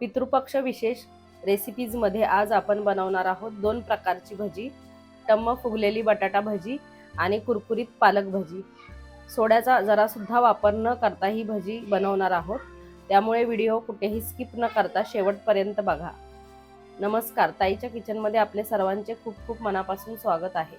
पितृपक्ष विशेष रेसिपीजमध्ये आज आपण बनवणार आहोत दोन प्रकारची भजी. टम्म फुगलेली बटाटा भजी आणि कुरकुरीत पालक भजी. सोड्याचा जरासुद्धा वापर न करता ही भजी बनवणार आहोत. त्यामुळे व्हिडिओ कुठेही स्किप न करता शेवटपर्यंत बघा. नमस्कार. ताईच्या किचनमध्ये आपले सर्वांचे खूप खूप मनापासून स्वागत आहे.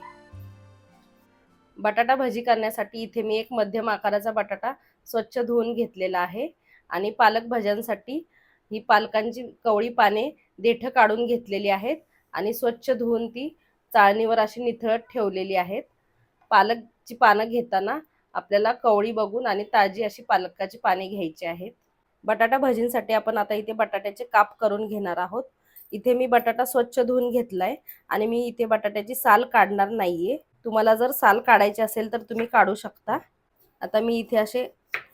बटाटा भजी करण्यासाठी इथे मी एक मध्यम आकाराचा बटाटा स्वच्छ धुवून घेतलेला आहे आणि पालक भज्यांसाठी ही पालकांची कवळी पाने देठं काढून घेतलेली आहेत आणि स्वच्छ धुवून ती चाळणीवर अशी निथळत ठेवलेली आहेत. पालकची पानं घेताना आपल्याला कवळी बघून आणि ताजी अशी पालकाची पाने घ्यायची आहेत. बटाटा भजींसाठी आपण आता इथे बटाट्याचे काप करून घेणार आहोत. इथे मी बटाटा स्वच्छ धुवून घेतलाय आणि मी इथे बटाट्याची साल काढणार नाहीये. तुम्हाला जर साल काढायची असेल तर तुम्ही काढू शकता. आता मी इथे असे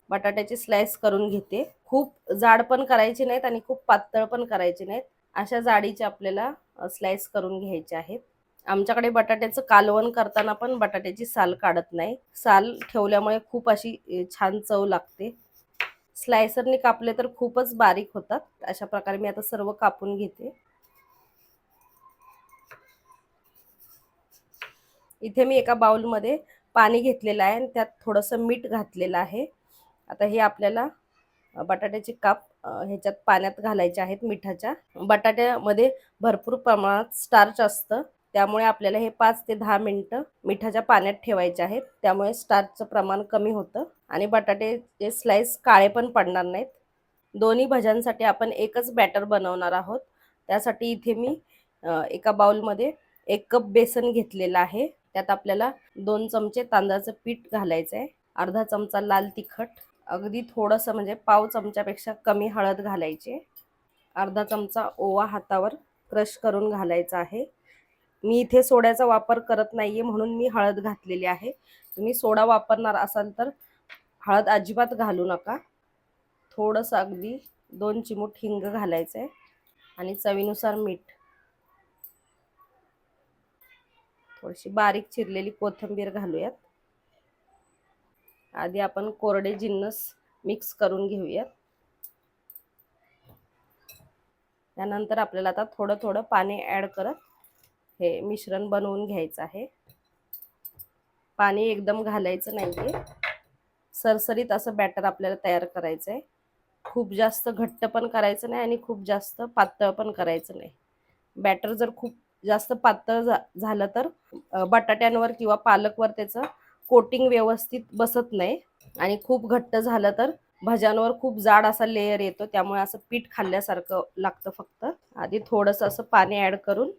बटाट्याचे स्लाइस करून घेते. खूप जाड पण करायचे नाहीत आणि खूप पातळ पण करायचे नाहीत. अशा जाडीचे आपल्याला स्लाइस करून घ्यायचे आहेत. आमच्याकडे बटाट्याचं कालवण करताना पण बटाट्याची साल काढत नाही. साल ठेवल्यामुळे खूप अशी छान चव लागते. स्लायसरने कापले तर खूपच बारीक होतात. अशा प्रकारे मी आता सर्व कापून घेते. इथे मी एका बाउलमध्ये पाणी घेतलेलं आहे आणि त्यात थोडंसं मीठ घातलेलं आहे. आता हे आपल्याला बटाट्याचे काप ह्याच्यात पाण्यात घालायचे आहेत मिठाच्या. बटाट्यामध्ये भरपूर प्रमाणात स्टार्च असतं. त्यामुळे आपल्याला हे पाच ते दहा मिनटं मिठाच्या पाण्यात ठेवायचे आहेत. त्यामुळे स्टार्चचं प्रमाण कमी होतं. आणि बटाट्याचे स्लाइस काळे पण पडणार नाहीत. दोन्ही भज्यांसाठी आपण एकच बॅटर बनवणार आहोत. त्यासाठी इथे मी एका बाउलमध्ये एक कप बेसन घेतलेलं आहे. त्यात आपल्याला दोन चमचे तांदळाचं पीठ घालायचं आहे अर्धा चमचा लाल तिखट. अगदी थोडंसं म्हणजे पाव चमच्यापेक्षा कमी हळद घालायची. अर्धा चमचा ओवा हातावर क्रश करून घालायचा आहे. मी इथे सोड्याचा वापर करत नाहीये म्हणून मी हळद घातलेली आहे. तुम्ही सोडा वापरणार असाल तर हळद अजिबात घालू नका. थोडंसं अगदी दोन चिमूट हिंग घालायचं आहे आणि चवीनुसार मीठ. थोडीशी बारीक चिरलेली कोथिंबीर घालूयात. आधी आपण कोरडे जिन्नस मिक्स करून घेऊयात. त्यानंतर आपल्याला आता थोडं थोडं पाणी ॲड करत हे मिश्रण बनवून घ्यायचं आहे. पाणी एकदम घालायचं नाही आहे सरसरीत असं बॅटर आपल्याला तयार करायचं आहे खूप जास्त घट्ट पण करायचं नाही आणि खूप जास्त पातळ पण करायचं नाही. बॅटर जर खूप जास्त पातळ झालं तर बटाट्यांवर किंवा पालकवर त्याचं कोटिंग व्यवस्थित बसत नाही. आणि खूप घट्ट झालं तर भज्यांवर खूप जाड असा लेयर येतो. त्यामुळे असं पीठ खाल्ल्यासारखं लागतं फक्त. आधी थोडंसं असं पाणी ॲड करून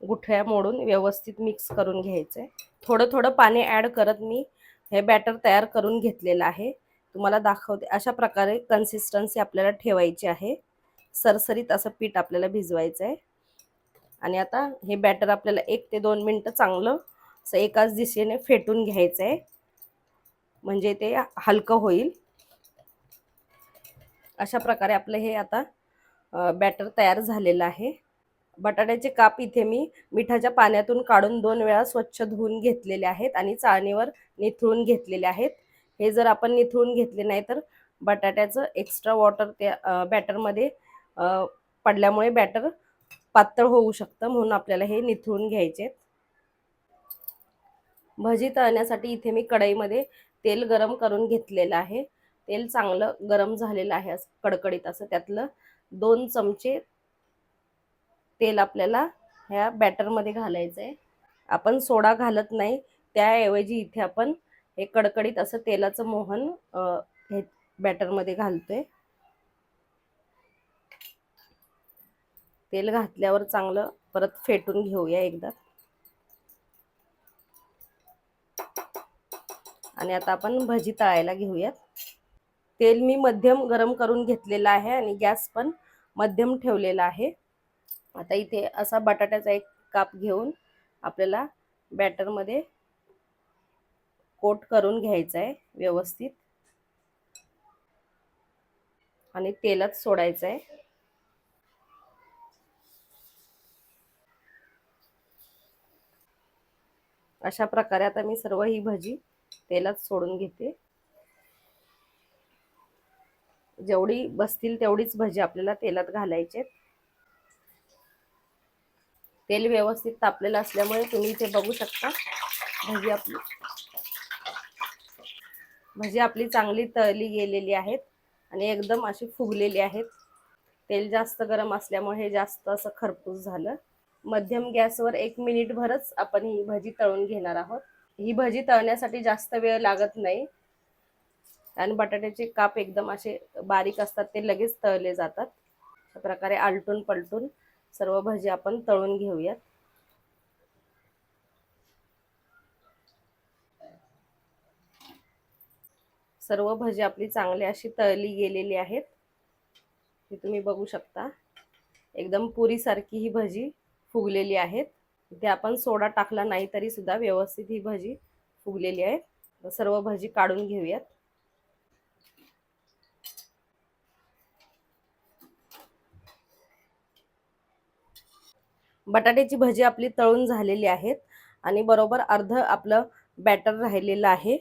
गुठळ्या मोडून व्यवस्थित मिक्स करून घ्यायचं आहे थोडं थोडं पाणी ॲड करत मी हे बॅटर तयार करून घेतलेलं आहे. तुम्हाला दाखवते अशा प्रकारे कन्सिस्टन्सी आपल्याला ठेवायची आहे. सरसरीत असं पीठ आपल्याला भिजवायचं आहे आणि आता हे बॅटर आपल्याला एक ते दोन मिनटं चांगलं असं एकाच दिशेने फेटून घ्यायचं आहे म्हणजे ते हलकं होईल. अशा प्रकारे आपलं हे आता बॅटर तयार झालेलं आहे. बटाट्याचे काप इथे मी मिठाच्या पाण्यातून काढून दोन वेळा स्वच्छ धुवून घेतलेले आहेत आणि चाळणीवर निथळून घेतलेले आहेत. हे जर आपण निथळून घेतले नाही तर बटाट्याचं एक्स्ट्रा वॉटर त्या बॅटरमध्ये पडल्यामुळे बॅटर पातळ होऊ शकतं म्हणून आपल्याला हे निथळून घ्यायचे भजी तळण्यासाठी इथे मी कढईमध्ये तेल गरम करून घेतलेलं आहे. तेल चांगलं गरम झालेलं आहे असं कडकडीत असं त्यातलं दोन चमचे तेल आपल्याला ह्या बॅटरमध्ये घालायचं आहे. आपण सोडा घालत नाही त्याऐवजी इथे आपण हे कडकडीत असं तेलाचं मोहन हे बॅटरमध्ये घालतोय. तेल घातल्यावर चांगलं परत फेटून घेऊया एकदा. आणि आता आपण भजी तळायला घेऊयात. तेल मी मध्यम गरम करून घेतलेलं आहे आणि गॅस पण मध्यम ठेवलेला आहे. आता इथे असा बटाट्याचा एक काप घेऊन आपल्याला बॅटरमध्ये कोट करून घ्यायचा आहे व्यवस्थित. आणि तेलात सोडायचं आहे. अशा प्रकारे आता मी सर्व ही भजी तेलात सोडून घेते. जेवढी बसतील तेवढीच भजी आपल्याला तेलात घालायचे तेल व्यवस्थित तापलेलं असल्यामुळे तुम्ही इथे बघू शकता भजी आपली. भजी आपली चांगली तळली गेलेली आहेत आणि एकदम अशी फुगलेली आहेत. तेल जास्त गरम असल्यामुळे हे जास्त असं खरपूस झालं. मध्यम गॅसवर एक मिनिटभरच आपण ही भजी तळून घेणार आहोत. ही भजी तळण्यासाठी जास्त वेळ लागत नाही. आणि बटाट्याचे काप एकदम असे बारीक असतात ते लगेच तळले जातात. अशा प्रकारे आलटून पलटून सर्व भजी आपण तळून घेऊयात. सर्व भजी आपली चांगली अशी तळली गेलेली आहेत. ही तुम्ही बघू शकता. एकदम पुरीसारखी ही भजी फुगलेली आहेत. इथे आपण सोडा टाकला नाही तरी सुद्धा व्यवस्थित ही भजी फुगलेली आहे. सर्व भजी काढून घेऊयात. बटाट्याची भजी आपली तळून झालेली आहेत आणि बरोबर अर्ध आपलं बॅटर राहिलेलं आहे.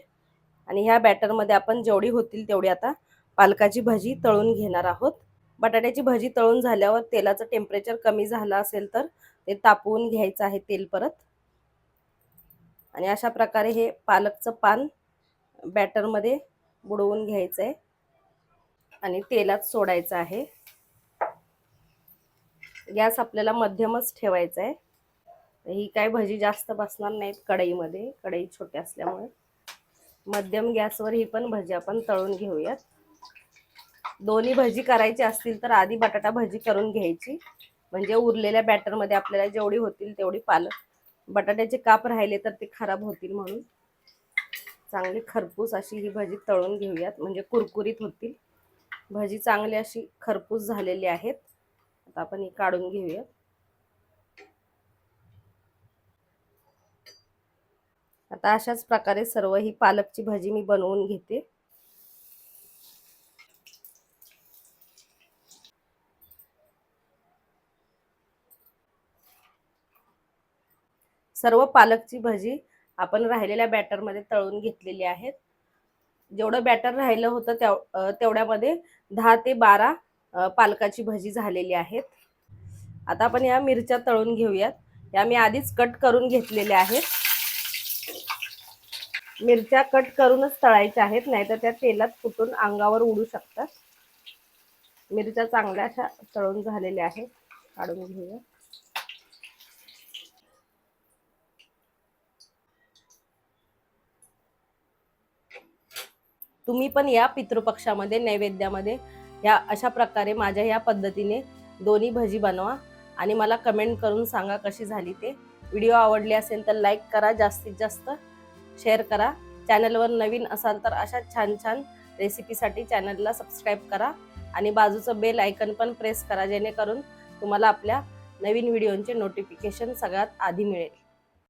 आणि ह्या बॅटरमध्ये आपण जेवढी होतील तेवढी आता पालकाची भजी तळून घेणार आहोत. बटाट्याची भजी तळून झाल्यावर तेलाचं टेम्परेचर कमी झालं असेल तर ते तापवून घ्यायचं आहे तेल परत. आणि अशा प्रकारे हे पालकचं पान बॅटरमध्ये बुडवून घ्यायचं आहे आणि तेलात सोडायचं आहे. गॅस आपल्याला मध्यमच ठेवायचा आहे ही काय भजी जास्त बसणार नाहीत कढईमध्ये कढई छोटी असल्यामुळे. मध्यम गॅसवर ही पण भजी आपण तळून घेऊयात. दोन्ही भजी करायची असतील तर आधी बटाटा भजी करून घ्यायची. म्हणजे उरलेल्या बॅटरमध्ये आपल्याला जेवढी होतील तेवढी पालक बटाट्याचे काप राहिले तर ते खराब होतील म्हणून. चांगली खरपूस अशी ही भजी तळून घेऊयात. म्हणजे कुरकुरीत होतील. भजी चांगली अशी खरपूस झालेली आहेत. आता आपण ही काढून घेऊयात आता अशाच प्रकारे सर्व ही पालकची भाजी मी बनवून घेते. सर्व पालकची भजी आपण राहिलेल्या बॅटरमध्ये तळून घेतलेली आहेत. जेवढं बॅटर राहिलं होतं तेव तेवढ्यामध्ये दहा ते बारा पालकाची भजी झालेली आहेत. आता आपण या मिरच्या तळून घेऊयात. या मी आधीच कट करून घेतलेल्या आहेत. मिरच्या कट करूनच तळायच्या आहेत नाहीतर त्या तेलात फुटून अंगावर उडू शकतात. मिरच्या चांगल्या अशा तळून झालेल्या आहेत. काढून घेऊया. तुम्ही पण या पितृपक्षामध्ये नैवेद्यामध्ये. या अशा प्रकारे माझ्या या पद्धतीने दोन्ही भजी बनवा आणि मला कमेंट करून सांगा कशी झाली ते. व्हिडिओ आवडली असेल तर लाईक करा जास्तीत जास्त शेअर करा. चॅनलवर नवीन असाल तर अशा छान छान रेसिपीसाठी चॅनलला सबस्क्राईब करा आणि बाजूचं बेल आयकन पण प्रेस करा जेणेकरून तुम्हाला आपल्या नवीन व्हिडिओंचे नोटिफिकेशन सगळ्यात आधी मिळेल.